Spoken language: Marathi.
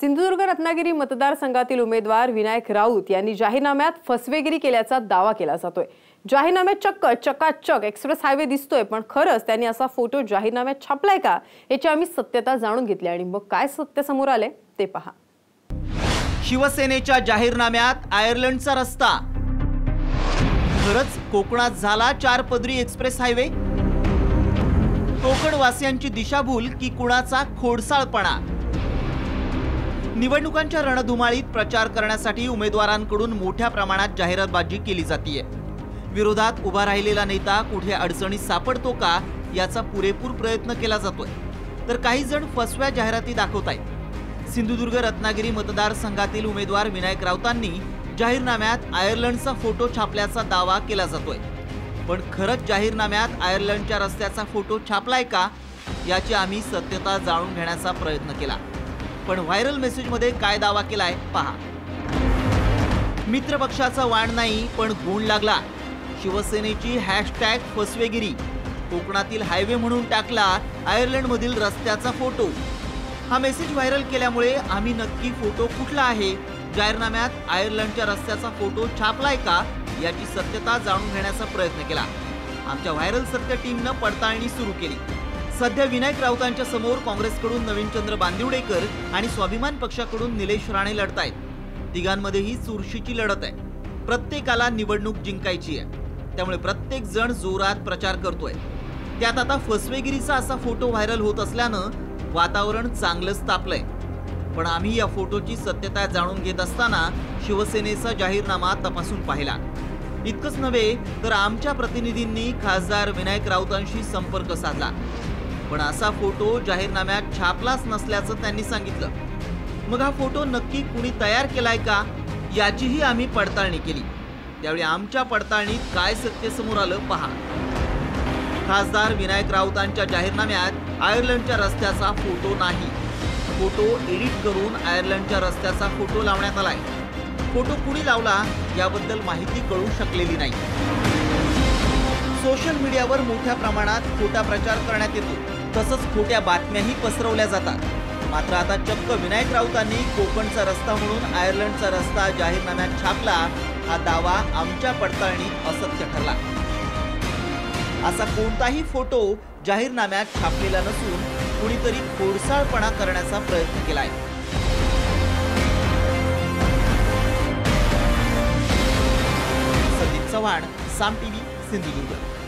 सिंधुदुर्ग रत्नागिरी मतदारसंघातील उमेदवार विनायक राऊत यांनी जाहीरनाम्यात फसवेगिरी केल्याचा दावा केला जातोय. जाहीरनाम्यात चक्क चकाचक एक्सप्रेस हायवे दिसतोय पण खरंच त्यांनी असा फोटो जाहीरनाम्यात छापलाय का याची आम्ही सत्यता जाणून घेतली आणि मग काय सत्य समोर आले ते पहा. शिवसेनेच्या जाहीरनाम्यात आयर्लंडचा रस्ता. खरंच कोकणात झाला चार पदरी एक्सप्रेस हायवे? कोकणवासियांची दिशाभूल की कुणाचा खोडसाळपणा? निवडणुकांच्या रणधुमाळीत प्रचार करण्यासाठी उमेदवारांकडून मोठ्या प्रमाणात जाहिरातबाजी केली जाते विरोधात उभा राहिलेला नेता कुठे अडचणीत सापडतो का याचा पुरेपूर प्रयत्न केला जातोय. तर काही जण फसव्या जाहिराती दाखवतायत सिंधुदुर्ग रत्नागिरी मतदारसंघातील उमेदवार विनायक राऊतांनी जाहीरनाम्यात आयर्लंडचा फोटो छापल्याचा दावा केला जातोय. पण खरंच जाहीरनाम्यात आयर्लंडच्या रस्त्याचा फोटो छापलाय का याची आम्ही सत्यता जाणून घेण्याचा प्रयत्न केला. पण व्हायरल मेसेजमध्ये काय दावा केलाय पहा. मित्रपक्षाचा वाण नाही पण गुण लागला. शिवसेनेची हॅशटॅग फसवेगिरी. कोकणातील हायवे म्हणून टाकला आयर्लंडमधील रस्त्याचा फोटो. हा मेसेज व्हायरल केल्यामुळे आम्ही नक्की फोटो कुठला आहे? जाहीरनाम्यात आयर्लंडच्या रस्त्याचा फोटो छापलाय का? याची सत्यता जाणून घेण्याचा प्रयत्न केला. आमच्या व्हायरल सत्य टीमनं पडताळणी सुरू केली. सध्या विनायक राऊतांच्या समोर काँग्रेसकडून नवीनचंद्र बांदिवडेकर आणि स्वाभिमान पक्षाकडून निलेश राणे लढतायत. तिघांमध्येही चुरशीची लढत आहे. प्रत्येकाला निवडणूक जिंकायची आहे. त्यामुळे प्रत्येक जण जोरात प्रचार करतोय. त्यात आता फसवेगिरीचा असा फोटो व्हायरल होत असल्यानं वातावरण चांगलंच तापलंय. पण आम्ही या फोटोची सत्यता जाणून घेत असताना शिवसेनेचा जाहीरनामा तपासून पाहिला. इतकंच नव्हे तर आमच्या प्रतिनिधींनी खासदार विनायक राऊतांशी संपर्क साधला. पण असा फोटो जाहीरनाम्यात छापलाच नसल्याचं त्यांनी सांगितलं. मग हा फोटो नक्की कुणी तयार केलाय का? याचीही आम्ही पडताळणी केली. त्यावेळी आमच्या पडताळणीत काय सत्य समोर आलं पहा. खासदार विनायक राऊतांच्या जाहीरनाम्यात आयर्लंडच्या रस्त्याचा फोटो नाही. फोटो एडिट करून आयर्लंडच्या रस्त्याचा फोटो लावण्यात आलाय. फोटो कुणी लावला याबद्दल माहिती कळू शकलेली नाही. सोशल मीडियावर मोठ्या प्रमाणात खोटा प्रचार करण्यात येतो. तसंच खोट्या बातम्याही पसरवल्या जातात. मात्र आता चक्क विनायक राऊतांनी कोकणचा रस्ता म्हणून आयर्लंडचा रस्ता जाहीरनाम्यात छापला हा दावा आमच्या पडताळणीत असत्य ठरला. असा कोणताही फोटो जाहीरनाम्यात छापलेला नसून कुणीतरी खोडसाळपणा करण्याचा प्रयत्न केलाय. संदीप चव्हाण साम टीव्ही सिंधुदुर्ग.